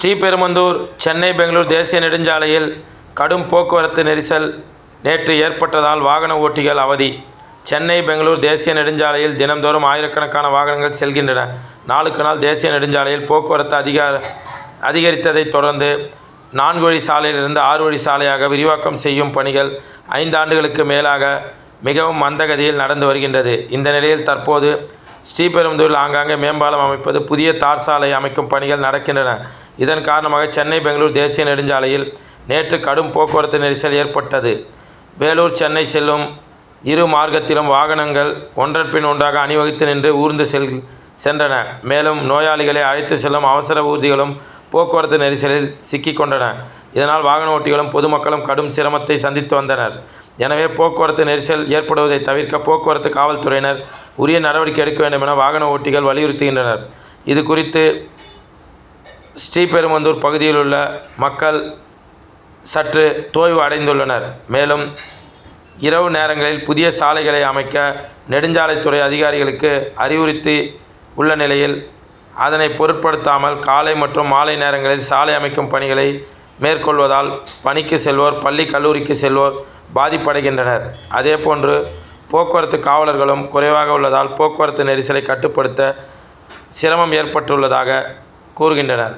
ஸ்ரீபெருமந்தூர் சென்னை பெங்களூர் தேசிய நெடுஞ்சாலையில் கடும் போக்குவரத்து நெரிசல் நேற்று ஏற்பட்டதால் வாகன ஓட்டிகள் அவதி. சென்னை பெங்களூர் தேசிய நெடுஞ்சாலையில் தினம்தோறும் ஆயிரக்கணக்கான வாகனங்கள் செல்கின்றன. நாளுக்கு நாள் தேசிய நெடுஞ்சாலையில் போக்குவரத்து அதிகார அதிகரித்ததைத் தொடர்ந்து நான்கு வழி சாலையிலிருந்து ஆறு வழி சாலையாக விரிவாக்கம் செய்யும் பணிகள் ஐந்து ஆண்டுகளுக்கு மேலாக மிகவும் மந்தகதியில் நடந்து வருகின்றது. இந்த நிலையில் தற்போது ஸ்ரீபெரும்புதூரில் ஆங்காங்கே மேம்பாலம் அமைப்பது புதிய தார் சாலை அமைக்கும் பணிகள் நடக்கின்றன. இதன் காரணமாக சென்னை பெங்களூர் தேசிய நெடுஞ்சாலையில் நேற்று கடும் போக்குவரத்து நெரிசல் ஏற்பட்டது. வேலூர் சென்னை செல்லும் இரு மார்க்கத்திலும் வாகனங்கள் ஒன்றன் பின் ஒன்றாக அணிவகுத்து நின்று ஊர்ந்து செல் சென்றன. மேலும் நோயாளிகளை அழைத்து செல்லும் அவசர ஊர்திகளும் போக்குவரத்து நெரிசலில் சிக்கிக்கொண்டன இதனால் வாகன ஓட்டிகளும் பொதுமக்களும் கடும் சிரமத்தை சந்தித்து வந்தனர். எனவே போக்குவரத்து நெரிசல் ஏற்படுவதை தவிர்க்க போக்குவரத்து காவல்துறையினர் உரிய நடவடிக்கை எடுக்க வேண்டும் என வாகன ஓட்டிகள் வலியுறுத்துகின்றனர். இது குறித்து ஸ்ரீபெரும்பந்தூர் பகுதியில் உள்ள மக்கள் சற்று தோய்வு அடைந்துள்ளனர். மேலும் இரவு நேரங்களில் புதிய சாலைகளை அமைக்க நெடுஞ்சாலைத்துறை அதிகாரிகளுக்கு அறிவுறுத்தி உள்ள நிலையில் அதனை பொருட்படுத்தாமல் காலை மற்றும் மாலை நேரங்களில் சாலை அமைக்கும் பணிகளை மேற்கொள்வதால் பணிக்கு செல்வோர் பள்ளி கல்லூரிக்கு செல்வோர் பாதிப்படைகின்றனர். அதேபோன்று போக்குவரத்து காவலர்களும் குறைவாக உள்ளதால் போக்குவரத்து நெரிசலை கட்டுப்படுத்த சிரமம் ஏற்பட்டுள்ளதாக கூறுகின்றனர்.